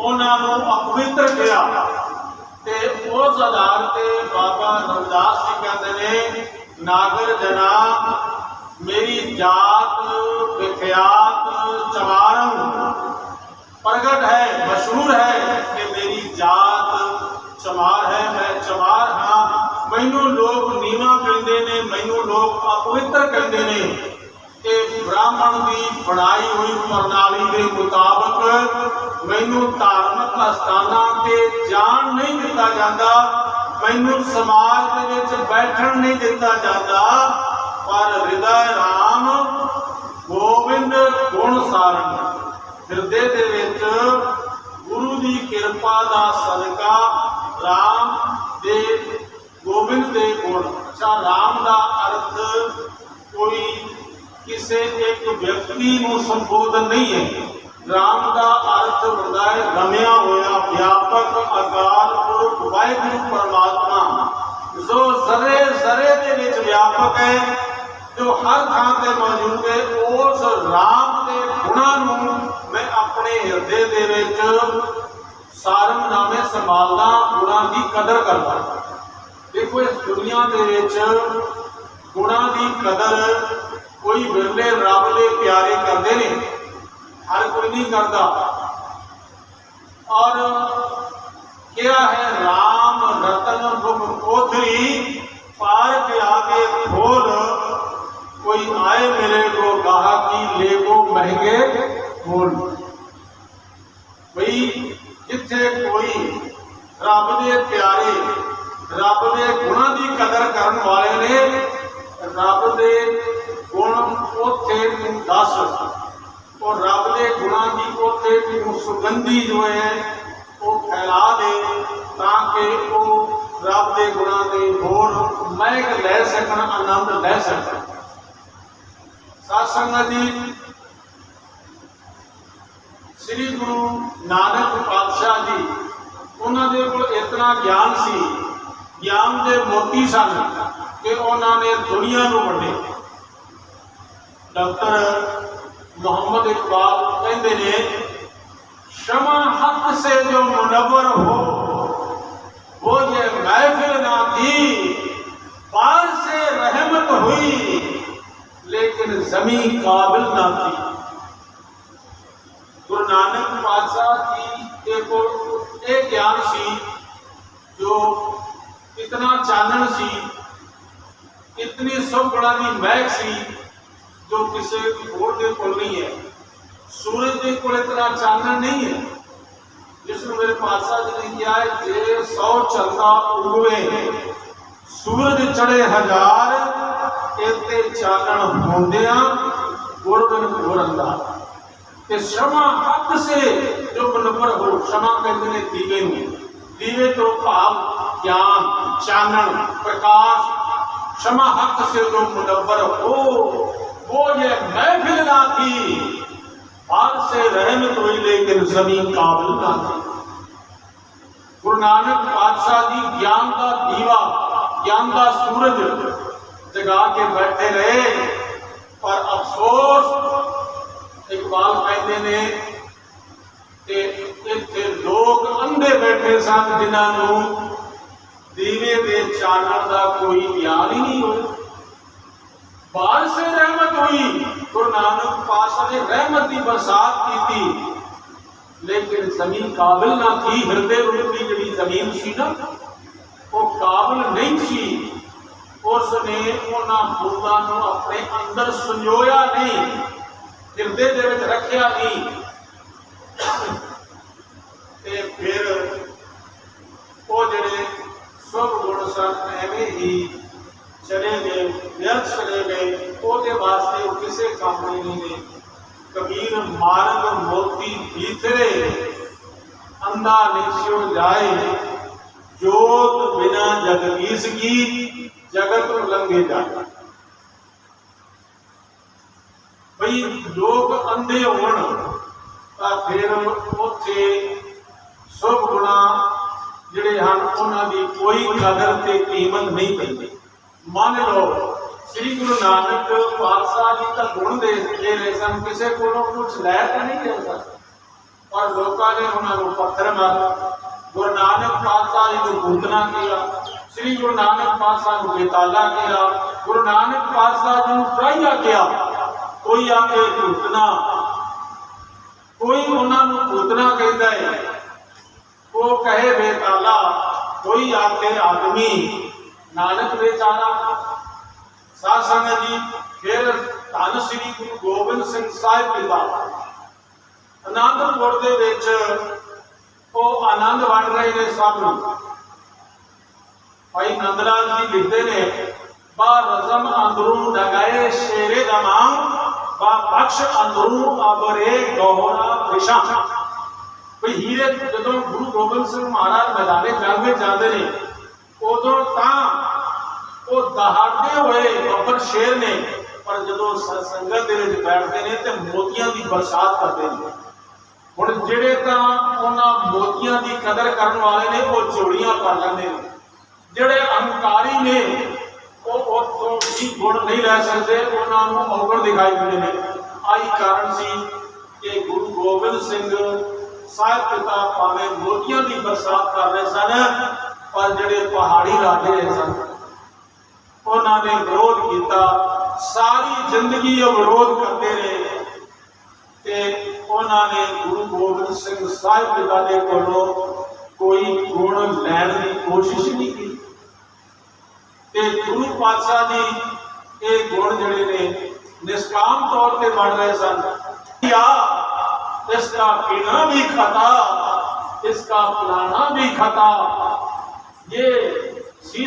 ਉਹਨਾਂ ਨੂੰ ਅਪਵਿੱਤਰ ਕਿਹਾ ਤੇ ਉਸ ਆਧਾਰ ਤੇ ਬਾਬਾ ਰਵਿਦਾਸ ਜੀ ਕਹਿੰਦੇ ਨੇ, ਨਾਗਰ ਜਨਾ, ਮੇਰੀ ਜਾਤ ਵਿਖਿਆਤ ਚਮਾਰੰ। ਪ੍ਰਗਟ ਹੈ, ਮਸ਼ਹੂਰ ਹੈ ਕਿ ਮੇਰੀ ਜਾਤ ਚਮਾਰ ਹੈ, ਮੈਂ ਚਮਾਰ ਹਾਂ। ਮੈਨੂੰ ਲੋਕ ਨੀਵਾ ਕਹਿੰਦੇ ਨੇ, ਮੈਨੂੰ ਲੋਕ ਅਪਵਿੱਤਰ ਕਹਿੰਦੇ ਨੇ। ਬ੍ਰਾਹਮਣ ਦੀ ਬਣਾਈ ਹੋਈ ਪ੍ਰਣਾਲੀ ਦੇ ਮੁਤਾਬਕ ਮੈਨੂੰ ਧਾਰਮਿਕ ਸਥਾਨਾਂ ਤੇ ਜਾਣ ਨਹੀਂ ਦਿੱਤਾ ਜਾਂਦਾ, ਮੈਨੂੰ ਸਮਾਜ ਦੇ ਵਿੱਚ ਬੈਠਣ ਨਹੀਂ ਦਿੱਤਾ ਜਾਂਦਾ, ਪਰ ਹਿਰਦਾ ਰਾਮ ਗੋਬਿੰਦ ਗੁਣ ਸਾਰਨ ਹਿਰਦੇ ਦੇ ਵਿੱਚ ਗੁਰੂ ਦੀ ਕਿਰਪਾ ਦਾ ਸਦਕਾ ਰਾਮ ਦੇ ਗੋਬਿੰਦ ਦੇ ਗੁਣ, ਅੱਛਾ, ਰਾਮ ਦਾ ਅਰਥ ਕੋਈ ਕਿਸੇ ਇੱਕ ਵਿਅਕਤੀ ਨੂੰ ਸੰਬੋਧਨ ਨਹੀਂ ਹੈ ਰਾਮ ਦਾ ਅਰਥ ਹੁੰਦਾ ਹੈ ਰਮਿਆ ਹੋਇਆ ਵਿਆਪਕ ਅਕਾਲ ਪੁਰਖ ਵਾਹਿਗੁਰੂ ਪਰਮਾਤਮਾ ਜੋ ਜ਼ਰੇ ਜ਼ਰੇ ਦੇ ਵਿੱਚ ਵਿਆਪਕ ਹੈ ਜੋ ਹਰ ਥਾਂ ਤੇ ਮੌਜੂਦ ਹੈ ਉਸ ਰਾਮ ਦੇ ਗੁਣਾਂ ਨੂੰ ਮੈਂ ਆਪਣੇ ਹਿਰਦੇ ਦੇ ਵਿੱਚ ਸਾਰਮ ਨਾਮੇ ਸੰਭਾਲਦਾ ਗੁਣਾਂ ਦੀ ਕਦਰ ਕਰਦਾ ਦੇਖੋ ਇਸ ਦੁਨੀਆ ਦੇ ਵਿੱਚ ਗੁਣਾਂ ਦੀ ਕਦਰ ਕੋਈ ਵਿਰਲੇ ਰੱਬ ਦੇ ਪਿਆਰੇ ਕਰਦੇ ਨੇ, ਹਰ ਕੋਈ ਨਹੀਂ ਕਰਦਾ। ਔਰ ਕਿਹਾ ਹੈ RAM ਰਤਨ ਰੂਪ ਕੋਥਰੀ ਪਾਰ ਕੇ ਆਗੇ ਖੋਲ, ਕੋਈ ਆਏ ਮੇਰੇ ਕੋ ਕਹਾ ਕਿ ਲੈ ਕੋ ਮਹਿੰਗੇ ਬੋਲ ਭਈ ਜਿੱਥੇ ਕੋਈ ਰੱਬ ਦੇ ਪਿਆਰੇ, ਰੱਬ ਦੇ ਗੁਣਾਂ ਦੀ ਕਦਰ ਕਰਨ ਵਾਲੇ ਨੇ, ਰੱਬ ਦੇ ਹੁਣ ਉੱਥੇ ਤੂੰ ਦੱਸ, ਉਹ ਰੱਬ ਦੇ ਗੁਣਾਂ ਦੀ ਉੱਥੇ ਤੂੰ ਸੁਗੰਧੀ ਜੋ ਹੈ, ਉਹ ਫੈਲਾ ਦੇ ਤਾਂ ਕਿ ਉਹ ਰੱਬ ਦੇ ਗੁਣਾਂ ਦੇ ਹੋਰ ਮਹਿਕ ਲੈ ਸਕਣ, ਆਨੰਦ ਲੈ ਸਕਣ। ਸਾਧ ਸੰਗਤ ਜੀ, ਸ੍ਰੀ ਗੁਰੂ ਨਾਨਕ ਪਾਤਸ਼ਾਹ ਜੀ, ਉਹਨਾਂ ਦੇ ਕੋਲ ਇਤਨਾ ਗਿਆਨ ਸੀ, ਗਿਆਨ ਦੇ ਮੋਤੀ ਸਨ ਕਿ ਉਹਨਾਂ ਨੇ ਦੁਨੀਆ ਨੂੰ ਵੰਡੇ। ڈاکٹر محمد اقبال کہتے ہیں، شمع حق سے جو منور ہو، وہ یہ محفل نہ تھی، پار سے رحمت ہوئی، لیکن زمین قابل نہ تھی. گرو نانک بادشاہ کی ایک ایک یار سی جو اتنا چانن سی، اتنی سو بڑا دی مہک سی ਜੋ ਕਿਸੇ ਹੋਰ ਦੇ ਕੋਲ ਨਹੀਂ ਹੈ, ਸੂਰਜ ਦੇ ਕੋਲ ਇਤਨਾ ਚਾਨਣ ਨਹੀਂ ਹੈ ਜਿਸ ਨੂੰ ਮੇਰੇ ਪਾਤਸ਼ਾਹ ਜੀ ਨੇ ਕਿਹਾ ਹੈ, ਜੇ 100 ਚੰਦਾ ਉਗਵੇ, ਸੂਰਜ ਚੜੇ ਹਜ਼ਾਰ ਇਤੇ ਚਾਨਣ ਹੁੰਦਿਆਂ ਗੁਰਬਨ ਗੁਰੰਦਾ ਕਿ ਸ਼ਮਾ ਹੱਕ ਸੇ ਜੋ ਬਨਵਰ ਹੋ, ਸ਼ਮਾ ਕਹਿੰਦੇ ਨੇ ਦੀਵੇ ਨੂੰ। ਦੀਵੇ ਤੋਂ ਭਾਵ ਗਿਆਨ, ਚਾਨਣ, ਪ੍ਰਕਾਸ਼, ਸ਼ਮਾ ਹੱਕ ਸੇ ਜੋ ਮੁਨਵਰ ਹੋ ਉਹ ਇਹ ਮਹਿਫਿਲ ਨਾ ਥੀ ਰਹਿਮਤ ਹੋਈ ਲੇਕਿਨ ਜ਼ਮੀ ਕਾਬਲ ਨਾ ਗੁਰੂ ਨਾਨਕ ਪਾਤਸ਼ਾਹ ਜੀ ਗਿਆਨ ਦਾ ਦੀਵਾ, ਗਿਆਨ ਦਾ ਸੂਰਜ ਜਗਾ ਕੇ ਬੈਠੇ ਰਹੇ। ਪਰ ਅਫਸੋਸ, ਇਕਬਾਲ ਕਹਿੰਦੇ ਨੇ ਕਿ ਇੱਥੇ ਲੋਕ ਅੰਧੇ ਬੈਠੇ ਸਨ ਜਿਨ੍ਹਾਂ ਨੂੰ ਦੀਵੇ ਦੇ ਚਾਨਣ ਦਾ ਕੋਈ ਗਿਆਨ ਹੀ ਨਹੀਂ ਹੋਇਆ। ਬਾਲ ਸੇ ਰਹਿਮਤ ਹੋਈ, ਗੁਰੂ ਨਾਨਕ ਪਾਤਸ਼ਾਹ ਨੇ ਰਹਿਮਤ ਦੀ ਬਰਸਾਤ ਕੀਤੀ। ਲੇਕਿਨ ਜ਼ਮੀਨ ਕਾਬਿਲ ਨਾ ਥੀ, ਹਿਰਦੇ ਰੂਪ ਦੀ ਜਿਹੜੀ ਜ਼ਮੀਨ ਸੀ ਨਾ, ਉਹ ਕਾਬਿਲ ਨਹੀਂ ਸੀ। ਉਸ ਨੇ ਉਹਨਾਂ ਫੁੱਲਾਂ ਨੂੰ ਆਪਣੇ ਅੰਦਰ ਸੰਜੋਇਆ ਨਹੀਂ, ਹਿਰਦੇ ਦੇ ਵਿੱਚ ਰੱਖਿਆ ਨਹੀਂ। ਤੇ ਫਿਰ ਉਹ ਜਿਹੜੇ ਸਭ ਗੁਣ ਸਨ, ਐਵੇਂ ਹੀ ਚਲੇ ਕੰਮ ਕਬੀਰ ਮਾਰਗ ਮੋਤੀ ਭੀਤਰੇ ਅੰਧਾ ਨਿਸ਼ਿਓ ਜਾਏ। ਜੋਤ ਬਿਨਾ ਜਗਦੀਸ਼ ਕੀ, ਜਗਤ ਲੰਘੇ ਜਾਏ। ਭਈ ਲੋਕ ਅੰਧੇ ਹੋਣ, ਤਾਂ ਫਿਰ ਉੱਥੇ ਸੁਭ ਗੁਣਾ ਜਿਹੜੇ ਹਨ, ਉਹਨਾਂ ਦੀ ਕੋਈ ਕਦਰ ਤੇ ਕੀਮਤ ਨਹੀਂ ਪੈਂਦੀ। ਮੰਨ ਲਓ ਸ੍ਰੀ ਗੁਰੂ ਨਾਨਕ ਪਾਤਸ਼ਾਹ ਜੀ ਤਾਂ ਗੁਣ ਦੇ ਦੇ ਰਹੇ ਸਨ, ਕਿਸੇ ਕੋਲੋਂ ਕੁਝ ਲੈ ਤਾਂ ਨਹੀਂ ਦੇ ਸਕਦੇ ਪਰ ਲੋਕਾਂ ਨੇ ਉਹਨਾਂ ਨੂੰ ਪੱਥਰ ਮਾਰੇ। ਗੁਰੂ ਨਾਨਕ ਪਾਤਸ਼ਾਹ ਜੀ ਨੂੰ ਪੂਤਨਾ ਕਿਹਾ ਸ੍ਰੀ ਗੁਰੂ ਨਾਨਕ ਪਾਤਸ਼ਾਹ ਨੂੰ ਬੇਤਾਲਾ ਕਿਹਾ ਗੁਰੂ ਨਾਨਕ ਪਾਤਸ਼ਾਹ ਜੀ ਨੂੰ ਪ੍ਰਾਈਆ ਕਿਹਾ, ਕੋਈ ਆ ਕੇ ਪੂਤਨਾ ਕੋਈ ਉਹਨਾਂ ਨੂੰ ਪੂਤਨਾ ਕਹਿੰਦਾ ਹੈ ਉਹ ਕਹੇ, ਬੇਤਾਲਾ, ਕੋਈ ਆ ਕੇ ਆਦਮੀ। ਨਾਨਕ ਬੇਚਾਰਾ ਸਾਧ ਸੰਗਤ ਜੀ, ਫਿਰ ਧੰਨ ਸ੍ਰੀ ਗੁਰੂ ਗੋਬਿੰਦ ਸਿੰਘ ਸਾਹਿਬ ਪਿਤਾ ਆਨੰਦਪੁਰ ਦੇ ਵਿੱਚ ਉਹ ਆਨੰਦ ਵੰਡ ਰਹੇ ਨੇ ਸਭ ਨੂੰ। ਭਾਈ ਨੰਦ ਜੀ ਲਿਖਦੇ ਨੇ, ਬਾ ਰਜ਼ਮ ਅੰਦਰੂ ਡਗਾਏ ਸ਼ੇਰੇ ਦਮਾਮ ਬਾ ਬਖਸ਼ ਅੰਦਰੂ ਅਬਰੇ ਗੋਹਰਾ ਵਿਸ਼ਾ। ਵੀ ਹੀਰੇ ਜਦੋਂ ਗੁਰੂ ਗੋਬਿੰਦ ਸਿੰਘ ਮਹਾਰਾਜ ਮੈਦਾਨੇ ਜੰਗ ਵਿੱਚ ਜਾਂਦੇ ਨੇ, ਉਦੋਂ ਤਾਂ ਉਹ ਦਹਾੜਦੇ ਹੋਏ ਬੱਬਰ ਸ਼ੇਰ ਨੇ, ਪਰ ਜਦੋਂ ਸੰਗਤ ਦੇ ਵਿੱਚ ਬੈਠਦੇ ਨੇ ਤੇ ਮੋਤੀਆਂ ਦੀ ਬਰਸਾਤ ਕਰਦੇ ਨੇ। ਹੁਣ ਜਿਹੜੇ ਤਾਂ ਉਹਨਾਂ ਮੋਤੀਆਂ ਦੀ ਕਦਰ ਕਰਨ ਵਾਲੇ ਨੇ, ਉਹ ਚੋਰੀਆਂ ਕਰ ਲੈਂਦੇ ਨੇ। ਜਿਹੜੇ ਅਹੰਕਾਰੀ ਨੇ, ਉਹ ਉਹ ਤੋਂ ਵੀ ਗੁਣ ਨਹੀਂ ਲੈ ਸਕਦੇ, ਉਹਨਾਂ ਨੂੰ ਔਗਣ ਦਿਖਾਈ ਦਿੰਦੇ ਨੇ। ਆਹੀ ਕਾਰਨ ਸੀ ਕਿ ਗੁਰੂ ਗੋਬਿੰਦ ਸਿੰਘ ਸਾਹਿਬ ਪਿਤਾ ਭਾਵੇਂ ਮੋਤੀਆਂ ਦੀ ਬਰਸਾਤ ਕਰ ਰਹੇ ਸਨ, ਪਰ ਜਿਹੜੇ ਪਹਾੜੀ ਰਾਜੇ ਸਨ انہوں نے وروھ کیتا۔ ساری زندگی وہ وروھ کرتے رہے۔ تے انہوں نے گرو گوبند سنگھ صاحب جدہ کو کوئی گن لین کی کوشش نہیں کی۔ تے گرو پادشاہ دی یہ گن جڑے نے نسکام طور پہ بن رہے سن۔ یا اس کا پینا بھی خطا، اس کا پلانا بھی خطا۔ یہ